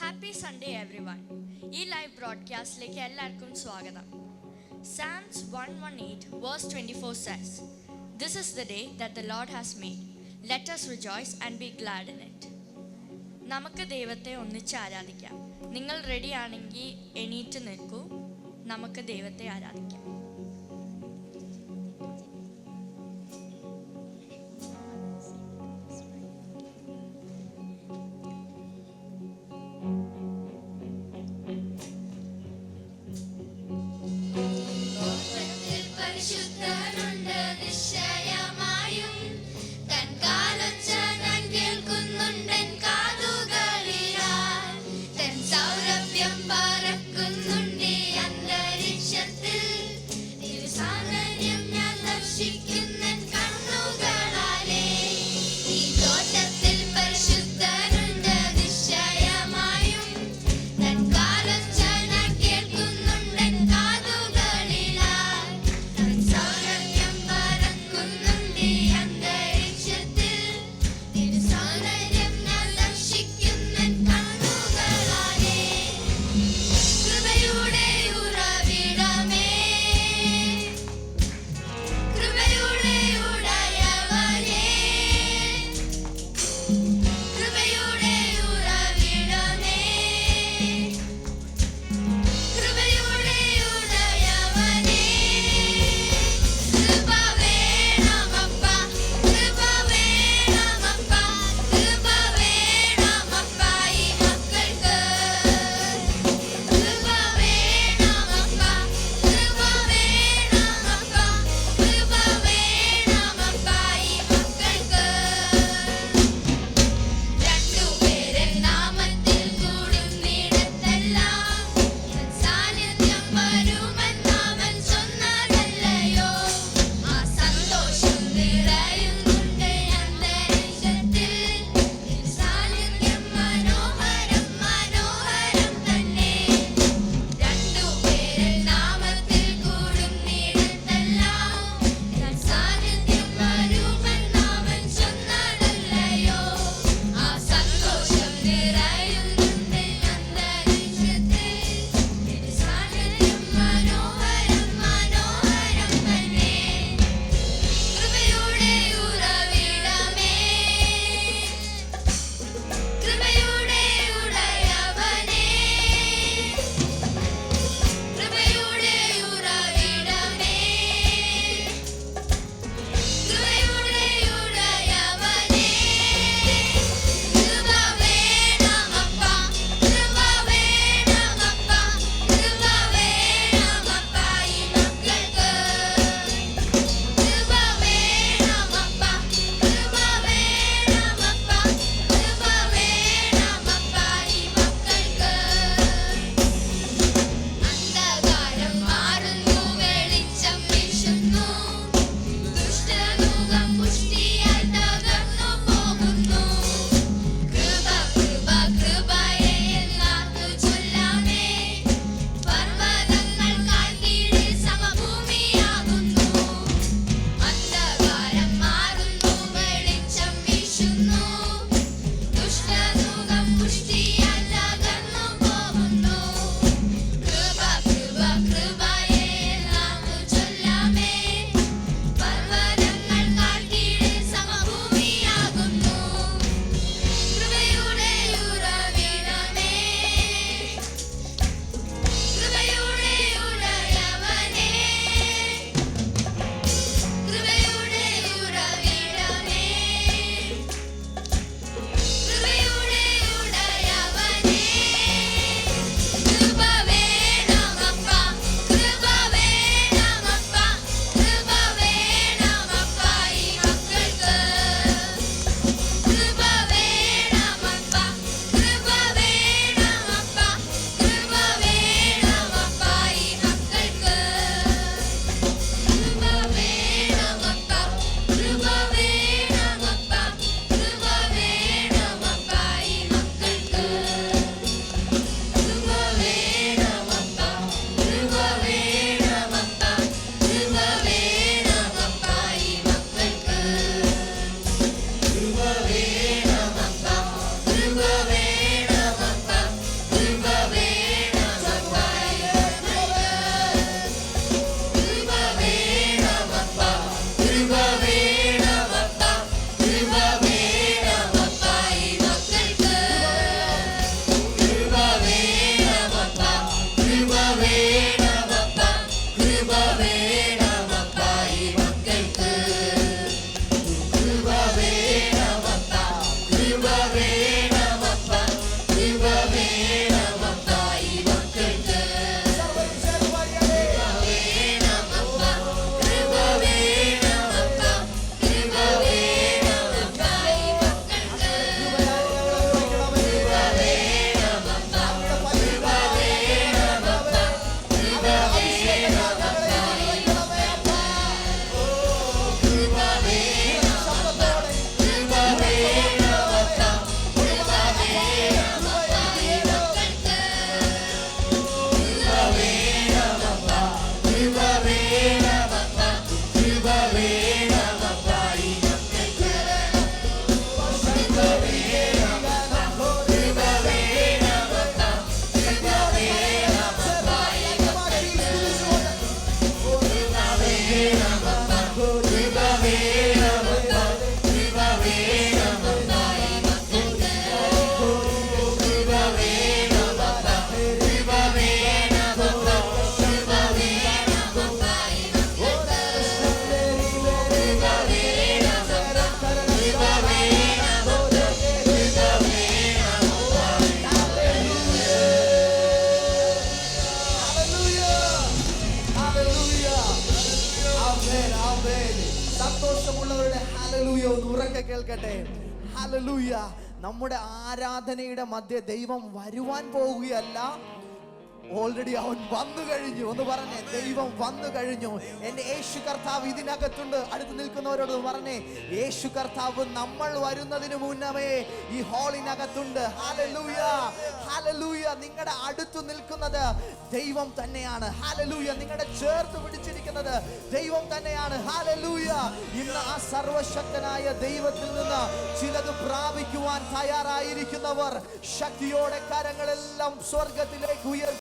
Happy Sunday every one ഈ live ബ്രോഡ്കാസ്റ്റിലേക്ക് എല്ലാവർക്കും സ്വാഗതം. Psalms one one eight verse twenty four says this is the day that the Lord has made let us rejoice and be glad in it നമുക്ക് ദൈവത്തെ ഒന്നിച്ച് ആരാധിക്കാം. നിങ്ങൾ റെഡിയാണെങ്കിൽ എണീറ്റ് നിൽക്കൂ. നമുക്ക് ദൈവത്തെ ആരാധിക്കാം. Later. സന്തോഷമുള്ളവരുടെ ഹലലൂയ ഒന്ന് ഉറക്കെ കേൾക്കട്ടെ. ഹലലൂയ നമ്മുടെ ആരാധനയുടെ മധ്യ ദൈവം വരുവാൻ പോവുകയല്ല ഓൾറെഡി അവൻ വന്നു കഴിഞ്ഞു. ഒന്ന് പറഞ്ഞേ ദൈവം വന്നു കഴിഞ്ഞു. എന്റെ യേശു കർത്താവ് ഇതിനകത്തുണ്ട്. അടുത്ത് നിൽക്കുന്നവരോട് പറഞ്ഞേ യേശു കർത്താവ് നമ്മൾ വരുന്നതിന് മുന്നമേ ഈ ഹാളിനകത്തുണ്ട്. നിങ്ങളുടെ അടുത്ത് നിൽക്കുന്നത് ദൈവം തന്നെയാണ്. ഹാലലൂയ നിങ്ങളുടെ ചേർത്ത് പിടിച്ചിരിക്കുന്നത് ദൈവം തന്നെയാണ്. ഹാലലൂയ ഇന്ന് ആ സർവശക്തനായ ദൈവത്തിൽ നിന്ന് ചിലത് പ്രാപിക്കുവാൻ തയ്യാറായിരിക്കുന്നവർ ശക്തിയോടെ കരങ്ങളെല്ലാം സ്വർഗത്തിലേക്ക് ഉയർത്തി